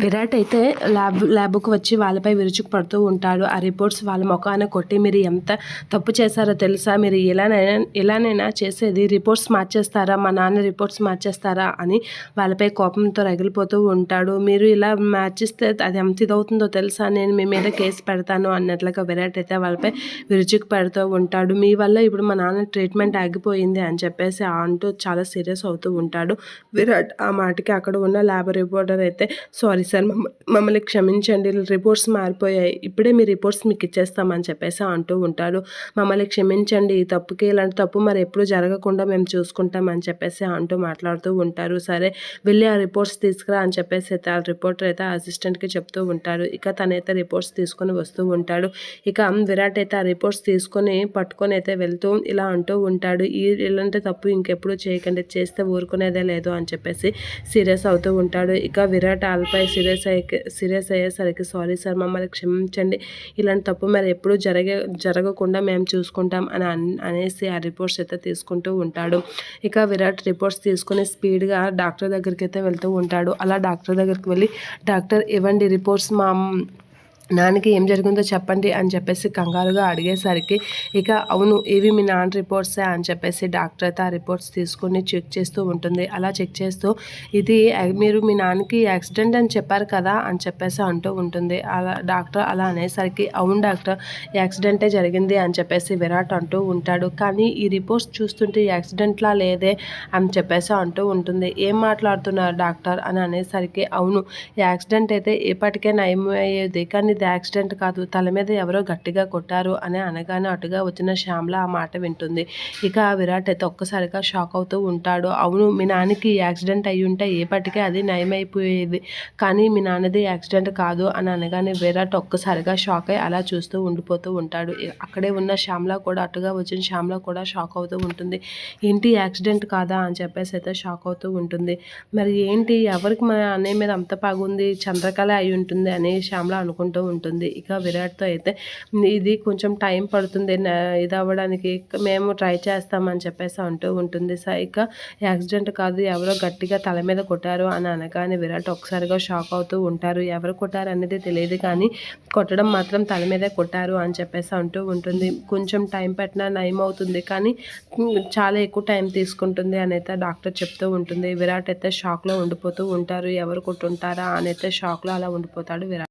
విరాట్ అయితే ల్యాబ్ ల్యాబ్కు వచ్చి వాళ్ళపై విరుచుకు పడుతూ ఉంటాడు. ఆ రిపోర్ట్స్ వాళ్ళ ముఖాన కొట్టి మీరు ఎంత తప్పు చేశారో తెలుసా? మీరు ఎలానైనా ఎలానైనా చేసేది రిపోర్ట్స్ మార్చేస్తారా? మా నాన్న రిపోర్ట్స్ మార్చేస్తారా? అని వాళ్ళపై కోపంతో రగిలిపోతూ ఉంటాడు. మీరు ఇలా మార్చిస్తే అది ఎంత ఇదవుతుందో తెలుసా? నేను మీ మీద కేసు పెడతాను అన్నట్లుగా విరాట్ అయితే వాళ్ళపై విరుచుకు పెడుతూ ఉంటాడు. మీ వల్ల ఇప్పుడు మా నాన్న ట్రీట్మెంట్ ఆగిపోయింది అని చెప్పేసి అంటూ చాలా సీరియస్ అవుతూ ఉంటాడు విరాట్. ఆ మాటకి అక్కడ ఉన్న ల్యాబ్ రిపోర్టర్ అయితే సారీ సార్ మమ్మల్ని క్షమించండి రిపోర్ట్స్ మారిపోయాయి. ఇప్పుడే మీ రిపోర్ట్స్ మీకు ఇచ్చేస్తామని చెప్పేసి అంటూ ఉంటాడు. మమ్మల్ని క్షమించండి ఈ తప్పుకి ఇలాంటి తప్పు మరి ఎప్పుడు జరగకుండా మేము చూసుకుంటామని చెప్పేసి అంటూ మాట్లాడుతూ ఉంటారు. సరే వెళ్ళి ఆ రిపోర్ట్స్ తీసుకురా అని చెప్పేసి అయితే ఆ రిపోర్టర్ అయితే అసిస్టెంట్కి చెప్తూ ఉంటాడు. ఇక తనైతే రిపోర్ట్స్ తీసుకొని వస్తూ ఉంటాడు. ఇక విరాట్ అయితే ఆ రిపోర్ట్స్ తీసుకొని పట్టుకొని అయితే వెళ్తూ ఇలా అంటూ ఉంటాడు. ఈ ఇలాంటి తప్పు ఇంకెప్పుడు చేయకండి చేస్తే ఊరుకునేదే లేదు అని చెప్పేసి సీరియస్ అవుతూ ఉంటాడు. ఇక విరాట్ ఆల్పై సీరియస్ అయ్యే సీరియస్ అయ్యేసరికి సారీ సార్ మమ్మల్ని క్షమించండి. ఇలాంటి తప్పు మరి ఎప్పుడు జరగే జరగకుండా మేము చూసుకుంటాం అని అనేసి ఆ రిపోర్ట్స్ అయితే తీసుకుంటూ ఉంటాడు. ఇక విరాట్ రిపోర్ట్స్ తీసుకుని స్పీడ్గా డాక్టర్ దగ్గరికి అయితే వెళ్తూ ఉంటాడు. అలా డాక్టర్ దగ్గరికి వెళ్ళి డాక్టర్ ఇవ్వండి రిపోర్ట్స్ మా నాన్నకి ఏం జరిగిందో చెప్పండి అని చెప్పేసి కంగారుగా అడిగేసరికి ఇక అవును ఇవి మీ నాన్న రిపోర్ట్సే అని చెప్పేసి డాక్టర్ అయితే ఆ రిపోర్ట్స్ తీసుకొని చెక్ చేస్తూ ఉంటుంది. అలా చెక్ చేస్తూ ఇది మీరు మీ నాన్నకి యాక్సిడెంట్ అని చెప్పారు కదా అని చెప్పేసి అంటూ ఉంటుంది. అలా డాక్టర్ అలా అనేసరికి అవును డాక్టర్ యాక్సిడెంటే జరిగింది అని చెప్పేసి విరాట్ అంటూ ఉంటాడు. కానీ ఈ రిపోర్ట్స్ చూస్తుంటే యాక్సిడెంట్లా లేదే అని చెప్పేసి అంటూ ఉంటుంది. ఏం మాట్లాడుతున్నారు డాక్టర్? అని అనేసరికి అవును యాక్సిడెంట్ అయితే ఇప్పటికే నయం అయ్యేది కానీ ఇది యాక్సిడెంట్ కాదు తల మీద ఎవరో గట్టిగా కొట్టారు అని అనగానే అటుగా వచ్చిన శ్యామల ఆ మాట వింటుంది. ఇక విరాట్ అయితే ఒక్కసారిగా షాక్ అవుతూ ఉంటాడు. అవును మీ నాన్నకి యాక్సిడెంట్ అయి ఉంటే ఏపటికే అది నయమైపోయేది. కానీ మీ నాన్నది యాక్సిడెంట్ కాదు అని అనగానే విరాట్ ఒక్కసారిగా షాక్ అయ్యి అలా చూస్తూ ఉండిపోతూ ఉంటాడు. అక్కడే ఉన్న శ్యామల కూడా అటుగా వచ్చిన శ్యామల కూడా షాక్ అవుతూ ఉంటుంది. ఏంటి యాక్సిడెంట్ కాదా? అని చెప్పేసి అయితే షాక్ అవుతూ ఉంటుంది. మరి ఏంటి? ఎవరికి మన అన్నయ్య మీద అంత బాగుంది చంద్రకళ అయి ఉంటుంది అని శ్యామల అనుకుంటూ ఉంటుంది. ఇక విరాట్తో అయితే ఇది కొంచెం టైం పడుతుంది. ఇది అవ్వడానికి మేము ట్రై చేస్తామని చెప్పేసి అంటూ ఉంటుంది. స ఇక యాక్సిడెంట్ కాదు ఎవరో గట్టిగా తల మీద కొట్టారు అని అనగానే విరాట్ ఒకసారిగా షాక్ అవుతూ ఉంటారు. ఎవరు కొట్టారు అనేది తెలియదు కానీ కొట్టడం మాత్రం తల మీదే కొట్టారు అని చెప్పేసి అంటూ ఉంటుంది. కొంచెం టైం పెట్టినా నయం అవుతుంది కానీ చాలా ఎక్కువ టైం తీసుకుంటుంది అని అయితే డాక్టర్ చెప్తూ ఉంటుంది. విరాట్ అయితే షాక్లో ఉండిపోతూ ఉంటారు. ఎవరు కొట్టుంటారా అని అయితే షాక్లో అలా ఉండిపోతాడు విరాట్.